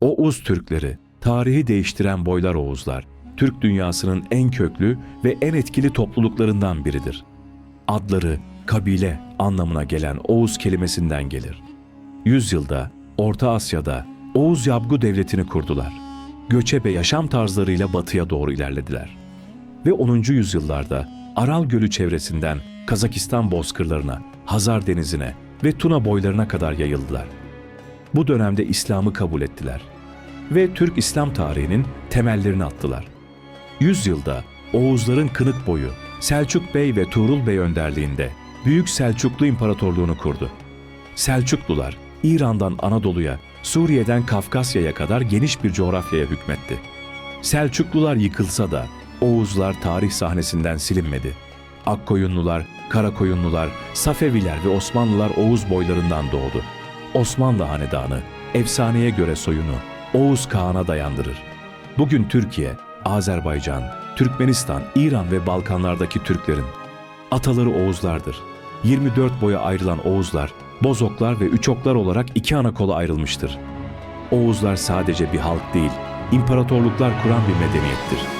Oğuz Türkleri, tarihi değiştiren boylar Oğuzlar, Türk dünyasının en köklü ve en etkili topluluklarından biridir. Adları kabile anlamına gelen Oğuz kelimesinden gelir. Yüzyılda Orta Asya'da Oğuz Yabgu Devleti'ni kurdular. Göçebe yaşam tarzlarıyla batıya doğru ilerlediler. Ve 10. yüzyıllarda Aral Gölü çevresinden Kazakistan bozkırlarına, Hazar Denizi'ne ve Tuna boylarına kadar yayıldılar. Bu dönemde İslam'ı kabul ettiler ve Türk İslam tarihinin temellerini attılar. Yüzyılda Oğuzların kınık boyu Selçuk Bey ve Tuğrul Bey önderliğinde Büyük Selçuklu İmparatorluğunu kurdu. Selçuklular İran'dan Anadolu'ya, Suriye'den Kafkasya'ya kadar geniş bir coğrafyaya hükmetti. Selçuklular yıkılsa da Oğuzlar tarih sahnesinden silinmedi. Akkoyunlular, Karakoyunlular, Safeviler ve Osmanlılar Oğuz boylarından doğdu. Osmanlı hanedanı efsaneye göre soyunu Oğuz Kağan'a dayandırır. Bugün Türkiye, Azerbaycan, Türkmenistan, İran ve Balkanlardaki Türklerin ataları Oğuzlardır. 24 boya ayrılan Oğuzlar, Bozoklar ve Üçoklar olarak iki ana kola ayrılmıştır. Oğuzlar sadece bir halk değil, imparatorluklar kuran bir medeniyettir.